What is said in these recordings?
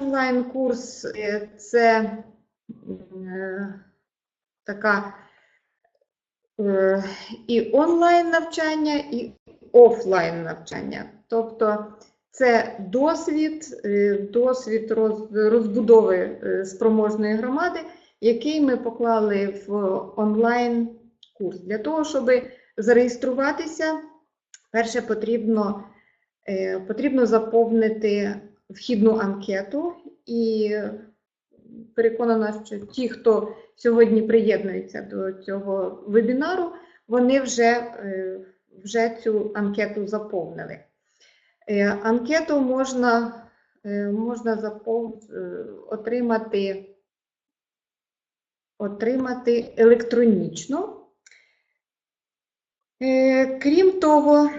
онлайн-курс це е, така е, і онлайн навчання, і офлайн навчання. Тобто це досвід, е, досвід роз- розбудови спроможної громади, який ми поклали в онлайн курс. Для того, щоб зареєструватися, перше потрібно, потрібно заповнити вхідну анкету і переконана, що ті, хто сьогодні приєднується до цього вебінару, вони вже, е, вже цю анкету заповнили. Е, Анкету можна, е, можна запов... отримати, отримати електронічно. Крім того,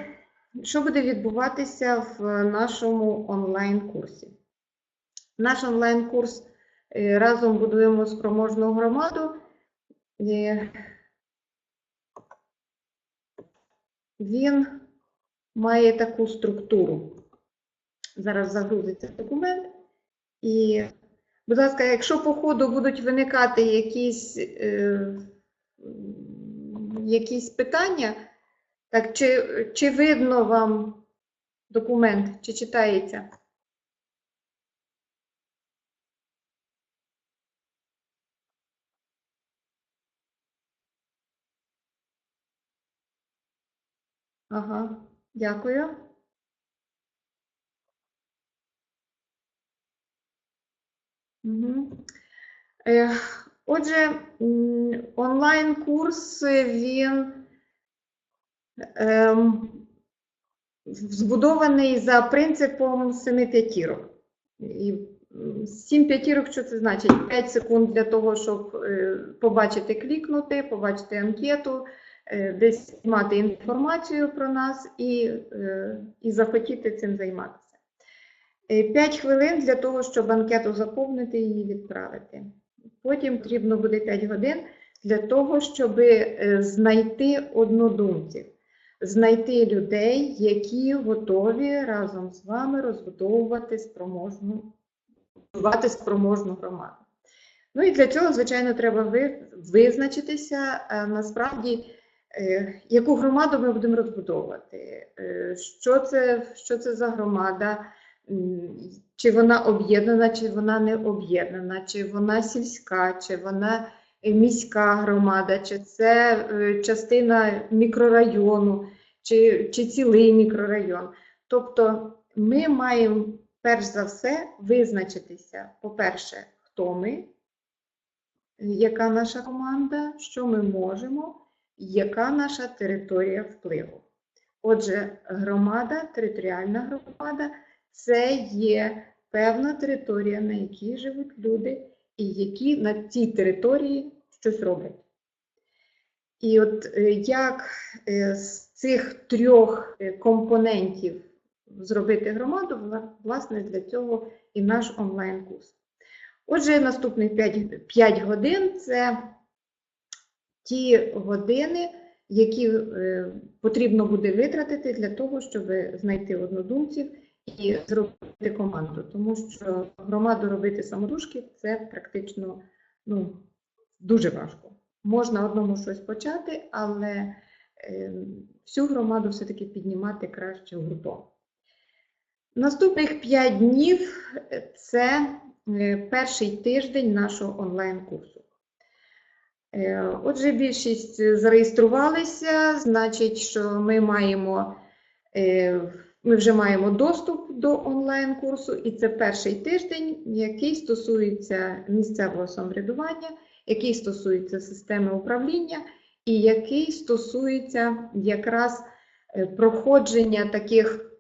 що буде відбуватися в нашому онлайн-курсі? Наш онлайн-курс е, разом будуємо спроможну громаду. Е, Він має таку структуру. Зараз загрузиться документ. І, будь ласка, якщо по ходу будуть виникати якісь, е, якісь питання, так, чи, чи видно вам документ, чи читається? Ага, дякую. Е, Отже, онлайн-курс він збудований за принципом семи п'ятірок. Сім п'ятірок, що це значить? 5 секунд для того, щоб е, побачити, клікнути, побачити анкету, е, десь мати інформацію про нас і, е, і захотіти цим займатися. 5 хвилин для того, щоб анкету заповнити і її відправити. Потім потрібно буде 5 годин для того, щоб знайти однодумців, знайти людей, які готові разом з вами розбудовувати спроможну, будувати спроможну громаду. Ну і для цього, звичайно, треба ви- визначитися е, насправді, е, яку громаду ми будемо розбудовувати, е, що це, що це за громада. Чи вона об'єднана, чи вона не об'єднана, чи вона сільська, чи вона міська громада, чи це частина мікрорайону, чи, чи цілий мікрорайон. Тобто ми маємо перш за все визначитися, по-перше, хто ми, яка наша команда, що ми можемо, яка наша територія впливу. Отже, громада, територіальна громада це є певна територія, на якій живуть люди, і які на цій території щось роблять. І от е, як е, цих трьох е, компонентів зробити громаду, власне, для цього і наш онлайн-курс. Отже, наступних 5, 5 годин це ті години, які е, потрібно буде витратити для того, щоб знайти однодумців і зробити команду. Тому що громаду робити самотужки це практично ну, дуже важко. Можна одному щось почати, але е, всю громаду все-таки піднімати краще гуртом. Наступних 5 днів це е, перший тиждень нашого онлайн-курсу. Е, Отже, більшість зареєструвалися, значить, що ми маємо, е, ми вже маємо доступ до онлайн-курсу, і це перший тиждень, який стосується місцевого самоврядування, який стосується системи управління і який стосується якраз е, проходження таких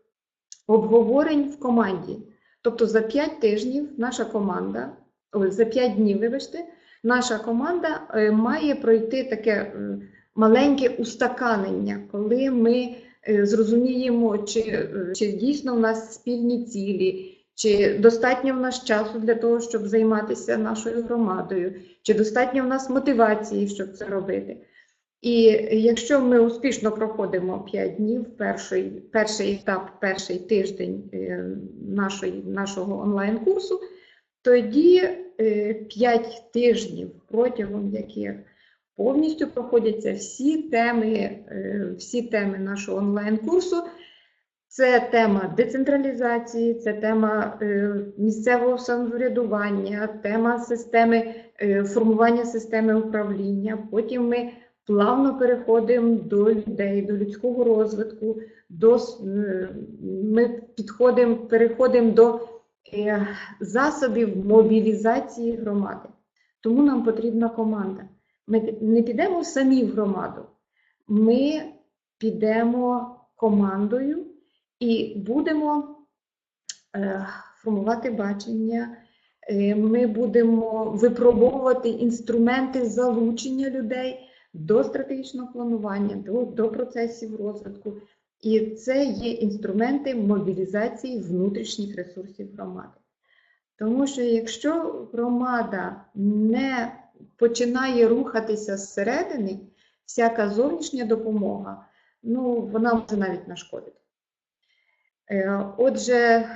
обговорень в команді. Тобто за 5 тижнів наша команда, за 5 днів, вибачте, наша команда е, має пройти таке е, маленьке устаканення, коли ми зрозуміємо, чи, чи дійсно в нас спільні цілі, чи достатньо в нас часу для того, щоб займатися нашою громадою, чи достатньо в нас мотивації, щоб це робити. І якщо ми успішно проходимо 5 днів, перший, перший етап, перший тиждень е, нашої, нашого онлайн-курсу, Тоді 5 тижнів, протягом яких повністю проходяться всі теми, е, всі теми нашого онлайн-курсу. Це тема децентралізації, це тема е, місцевого самоврядування, тема системи е, формування системи управління. Потім ми плавно переходимо до людей, до людського розвитку, до, ми підходимо, переходимо до е, засобів мобілізації громади. Тому нам потрібна команда. Ми не підемо самі в громаду, ми підемо командою і будемо е, формувати бачення. е, Ми будемо випробовувати інструменти залучення людей до стратегічного планування, до, до процесів розвитку. І це є інструменти мобілізації внутрішніх ресурсів громади. Тому що якщо громада не починає рухатися зсередини, всяка зовнішня допомога, ну, вона може навіть нашкодити. Е, Отже,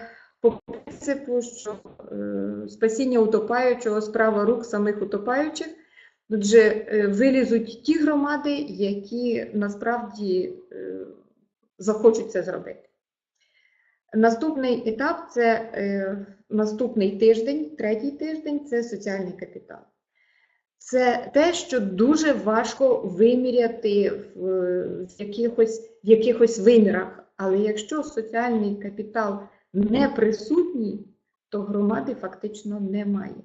по принципу, що е, спасіння утопаючого справа рук самих утопаючих, отже, е, вилізуть ті громади, які насправді е, захочуть це зробити. Наступний етап це е, наступний тиждень, третій тиждень це соціальний капітал. Це те, що дуже важко виміряти в, якихось, в якихось вимірах. Але якщо соціальний капітал не присутній, то громади фактично немає.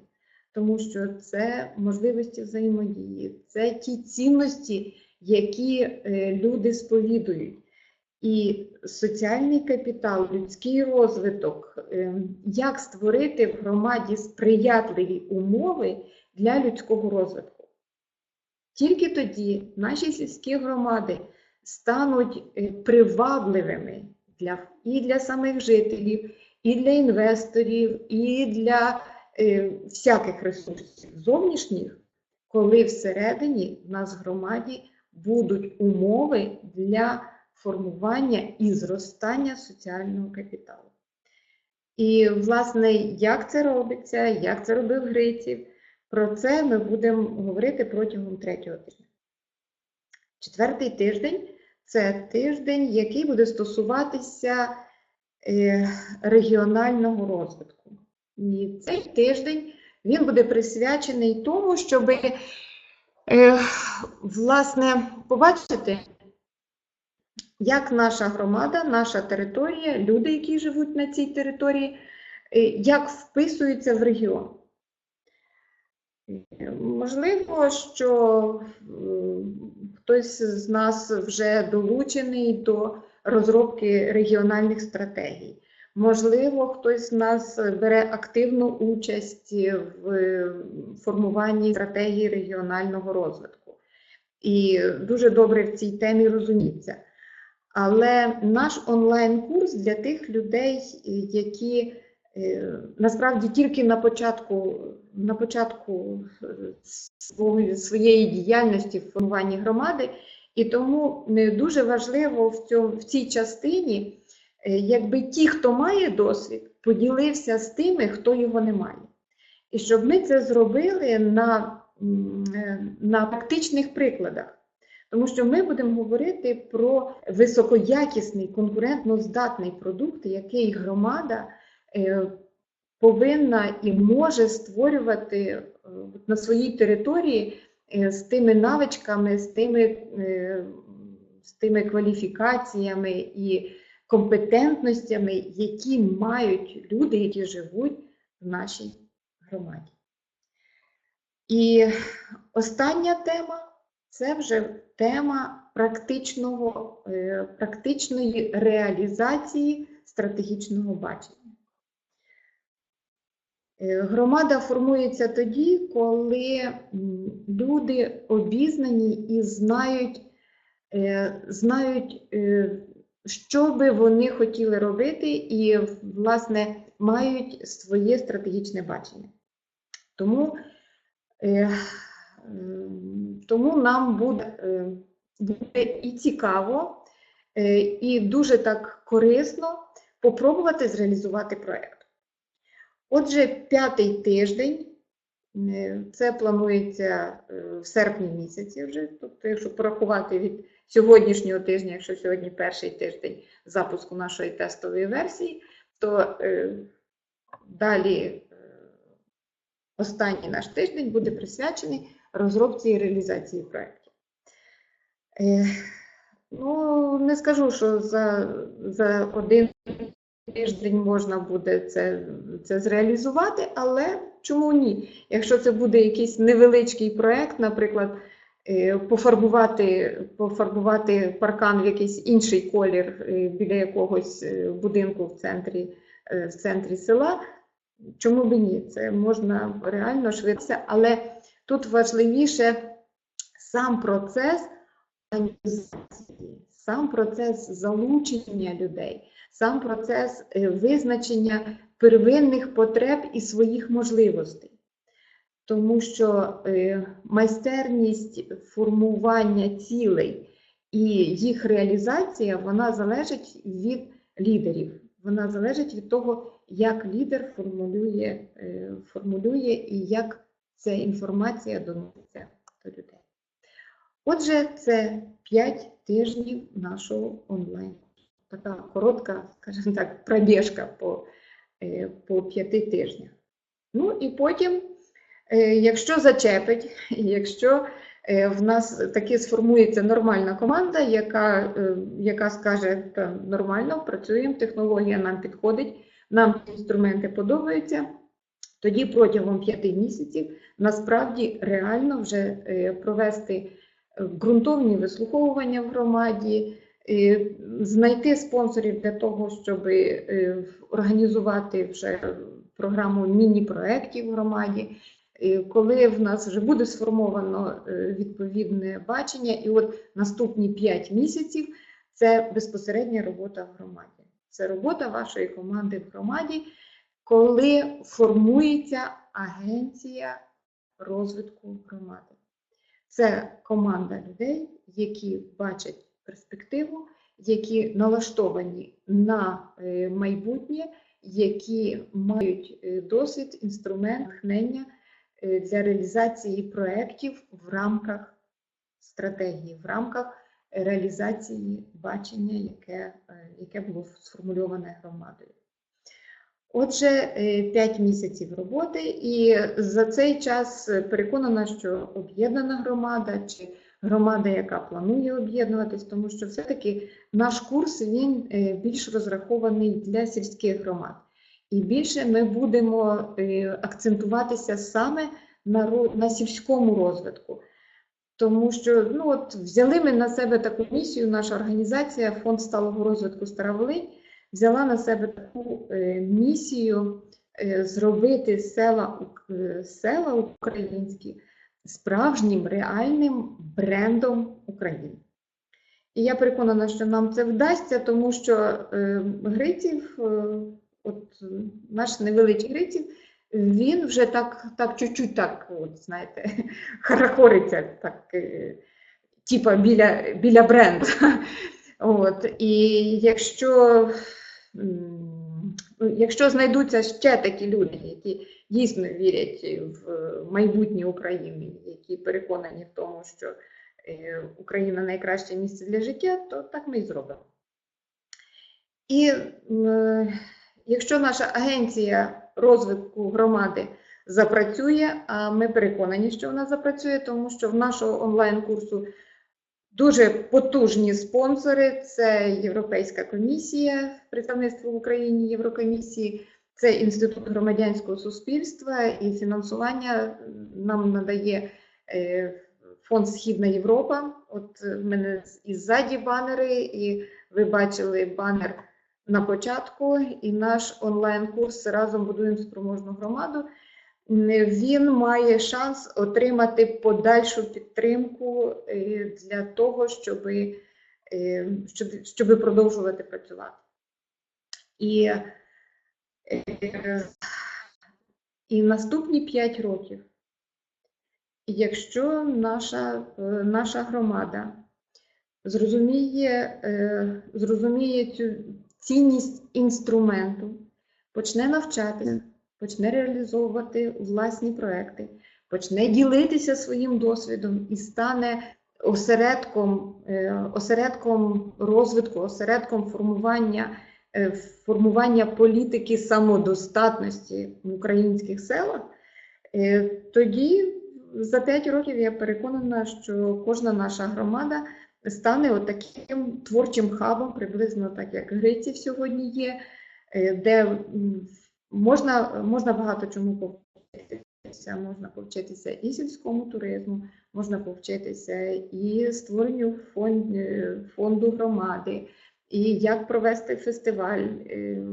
Тому що це можливості взаємодії, це ті цінності, які е, люди сповідують. І соціальний капітал, людський розвиток, е, як створити в громаді сприятливі умови для людського розвитку. Тільки тоді наші сільські громади стануть е, привабливими для, і для самих жителів, і для інвесторів, і для всяких ресурсів зовнішніх, коли всередині в нас в громаді будуть умови для формування і зростання соціального капіталу. І, власне, як це робиться, як це робив Гриців, про це ми будемо говорити протягом третього тижня. Четвертий тиждень це тиждень, який буде стосуватися е, регіонального розвитку. І цей тиждень він буде присвячений тому, щоб е, власне побачити, як наша громада, наша територія, люди, які живуть на цій території, е, як вписуються в регіон. Можливо, що хтось з нас вже долучений до розробки регіональних стратегій. Можливо, хтось з нас бере активну участь в формуванні стратегії регіонального розвитку. І дуже добре в цій темі розуміється. Але наш онлайн-курс для тих людей, які е, насправді тільки на початку, на початку своєї діяльності в формуванні громади, і тому дуже важливо в, цій частині, якби ті, хто має досвід, поділився з тими, хто його не має. І щоб ми це зробили на, е, на практичних прикладах. Тому що ми будемо говорити про високоякісний, конкурентно здатний продукт, який громада е, повинна і може створювати е, на своїй території е, з тими навичками, з тими, е, з тими кваліфікаціями і компетентностями, які мають люди, які живуть в нашій громаді. І остання тема це вже тема практичного, е, практичної реалізації стратегічного бачення. Е, Громада формується тоді, коли люди обізнані і знають, е, знають, що би вони хотіли робити, і, власне, мають своє стратегічне бачення. Тому, е, тому нам буде, е, буде і цікаво, е, і дуже так корисно попробувати зреалізувати проєкт. Отже, п'ятий тиждень, е, це планується е, в серпні місяці вже, тобто, якщо порахувати від сьогоднішнього тижня, якщо сьогодні перший тиждень запуску нашої тестової версії, то е, далі е, останній наш тиждень буде присвячений розробці і реалізації проєктів. Е, Ну, не скажу, що за, за один тиждень можна буде це, це зреалізувати, але чому ні? Якщо це буде якийсь невеличкий проєкт, наприклад, пофарбувати, пофарбувати паркан в якийсь інший колір е, біля якогось е, будинку в центрі, е, в центрі села, чому б ні? Це можна реально швидше, але тут важливіше сам процес організації, сам процес залучення людей, сам процес е, визначення первинних потреб і своїх можливостей. Тому що е, майстерність формування цілей і їх реалізація вона залежить від лідерів. Вона залежить від того, як лідер формулює, е, формулює і як ця інформація доноситься до людей. Отже, це 5 тижнів нашого онлайн. Така коротка, скажімо так, пробіжка по, е, по 5 тижнях. Ну і потім, якщо зачепить, якщо е, в нас таки сформується нормальна команда, яка, е, яка скаже, та нормально, працюємо, технологія нам підходить, нам інструменти подобаються, тоді протягом 5 місяців насправді реально вже е, провести ґрунтовні вислуховування в громаді, е, знайти спонсорів для того, щоб е, організувати вже програму міні-проєктів в громаді. Коли в нас вже буде сформовано е, відповідне бачення, і от наступні 5 місяців це безпосередня робота в громаді. Це робота вашої команди в громаді, коли формується агенція розвитку громади. Це команда людей, які бачать перспективу, які налаштовані на е, майбутнє, які мають е, досвід, інструмент, натхнення для реалізації проєктів в рамках стратегії, в рамках реалізації бачення, яке, е, яке було сформульоване громадою. Отже, 5 місяців роботи, і за цей час е, переконана, що об'єднана громада чи громада, яка планує об'єднуватись, тому що все-таки наш курс він е, більш розрахований для сільських громад. І більше ми будемо е, акцентуватися саме на, на сільському розвитку. Тому що ну, от, взяли ми на себе таку місію, наша організація, Фонд сталого розвитку Староволинь, взяла на себе таку е, місію е, зробити села, села українські справжнім реальним брендом України. І я переконана, що нам це вдасться, тому що Гриців, от наш невеличкий Гриців, він вже так, так чуть-чуть так, от, знаєте, харахориться, так, е, типа біля, біля бренду. От, і якщо, якщо знайдуться ще такі люди, які дійсно вірять в майбутнє України, які переконані в тому, що е, Україна найкраще місце для життя, то так ми і зробимо. І якщо наша агенція розвитку громади запрацює, а ми переконані, що вона запрацює, тому що в нашого онлайн-курсу Дуже потужні спонсори це Європейська комісія, представництво в Україні Єврокомісії, це Інститут громадянського суспільства і фінансування нам надає е, фонд Східна Європа. От в мене і ззаді банери, і ви бачили банер на початку, і наш онлайн-курс разом будуємо спроможну громаду він має шанс отримати подальшу підтримку е, для того, щоб, щоб, щоб продовжувати працювати. І, е, і наступні 5 років, якщо наша, е, наша громада зрозуміє, зрозуміє цю цінність інструменту, почне навчатися, почне реалізовувати власні проекти, почне ділитися своїм досвідом і стане осередком, е, осередком розвитку, осередком формування, е, формування політики самодостатності в українських селах, е, тоді за 5 років я переконана, що кожна наша громада стане отаким творчим хабом, приблизно так як Гриців сьогодні є, е, де можна, можна багато чому повчитися. Можна повчитися і сільському туризму, можна повчитися і створенню фонд, е, фонду громади, і як провести фестиваль. Е,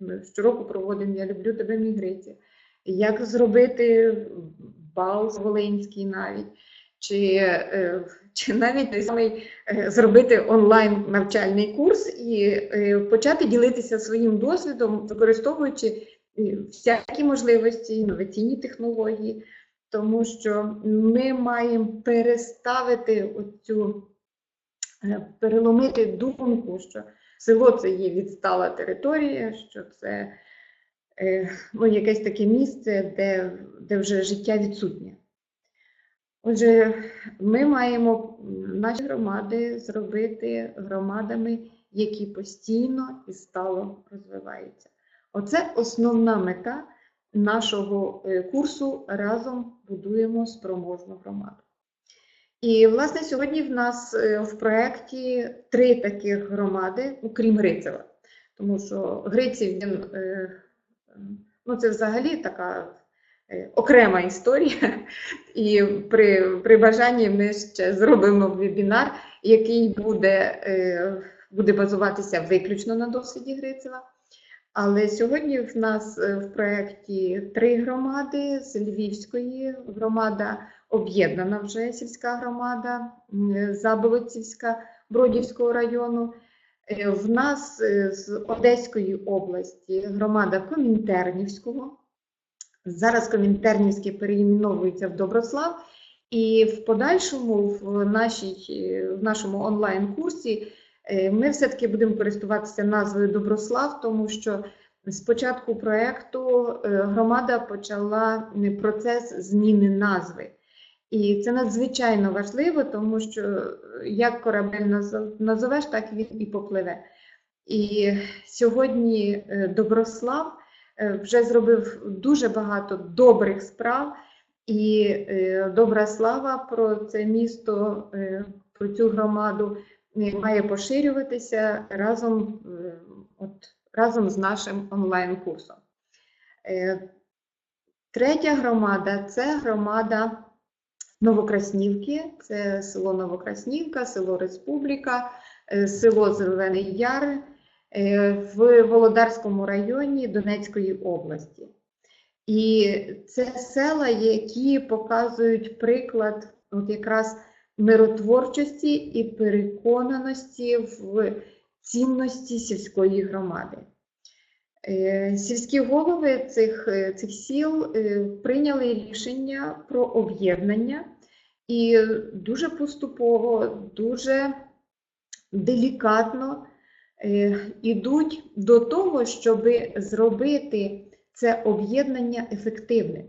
ми щороку проводимо Я люблю тебе, мій Гриці. Як зробити бал Волинський навіть, чи, е, чи навіть той самий е, зробити онлайн навчальний курс і е, почати ділитися своїм досвідом, використовуючи е, всякі можливості, інноваційні технології, тому що ми маємо переставити оцю, переломити думку, що село це є відстала територія, що це ну, якесь таке місце, де, де вже життя відсутнє. Отже, ми маємо наші громади зробити громадами, які постійно і стало розвиваються. Оце основна мета нашого е, курсу Разом будуємо спроможну громаду. І, власне, сьогодні в нас е, в проєкті три таких громади, окрім Грицева. Тому що Гриців він е, ну, це взагалі така окрема історія. І при, при бажанні ми ще зробимо вебінар, який буде, е, буде базуватися виключно на досвіді Грицева. Але сьогодні в нас е, в проєкті три громади з Львівської громада об'єднана вже сільська громада, Заболоцівська Бродівського району. Е, В нас е, з Одеської області громада Комінтернівського. Зараз Комінтернівське переіменовується в Доброслав. І в подальшому в, нашій, в нашому онлайн-курсі е, ми все-таки будемо користуватися назвою Доброслав, тому що з початку проєкту е, громада почала е, процес зміни назви. І це надзвичайно важливо, тому що як корабель назов- назовеш, так він і попливе. І сьогодні Доброслав вже зробив дуже багато добрих справ, і е, добра слава про це місто, е, про цю громаду е, має поширюватися разом, е, от, разом з нашим онлайн-курсом. Е, Третя громада це громада Новокраснівки, це село Новокраснівка, село Республіка, е, село Зелений Яр е, в Володарському районі Донецької області. І це села, які показують приклад от якраз миротворчості і переконаності в цінності сільської громади. Е, Сільські голови цих, е, цих сіл е, прийняли рішення про об'єднання і дуже поступово, дуже делікатно е, ідуть до того, щоб зробити це об'єднання ефективним,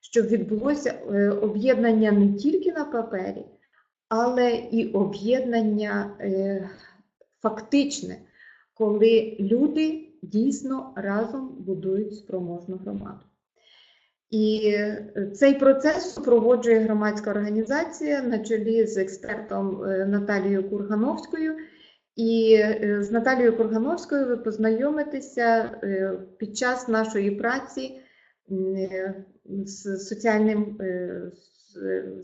щоб відбулося е, об'єднання не тільки на папері, але і об'єднання е, фактичне, коли люди дійсно разом будують спроможну громаду. І е, цей процес супроводжує громадська організація на чолі з експертом е, Наталією Кургановською. І е, з Наталією Кургановською ви познайомитеся е, під час нашої праці е, з соціальним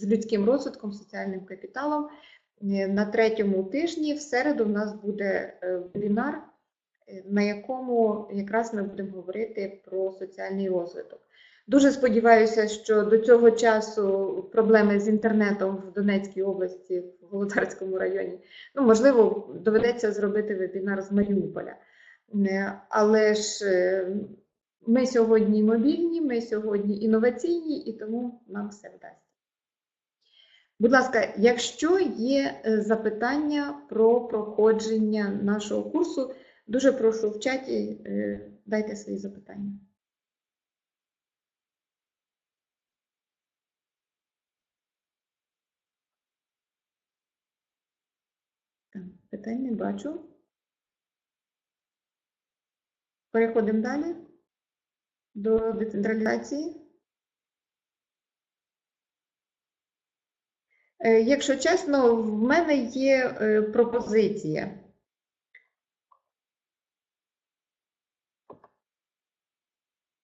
з- людським розвитком, соціальним капіталом. На третьому тижні в середу в нас буде вебінар, на якому якраз ми будемо говорити про соціальний розвиток. Дуже сподіваюся, що до цього часу проблеми з інтернетом в Донецькій області, в Володарському районі, ну можливо, доведеться зробити вебінар з Маріуполя. Е, Але ж е, ми сьогодні мобільні, ми сьогодні інноваційні, і тому нам все вдасться. Будь ласка, якщо є е, запитання про проходження нашого курсу, дуже прошу в чаті дайте свої запитання. Питань не бачу. Переходимо далі до децентралізації. Е, Якщо чесно, в мене є е, пропозиція.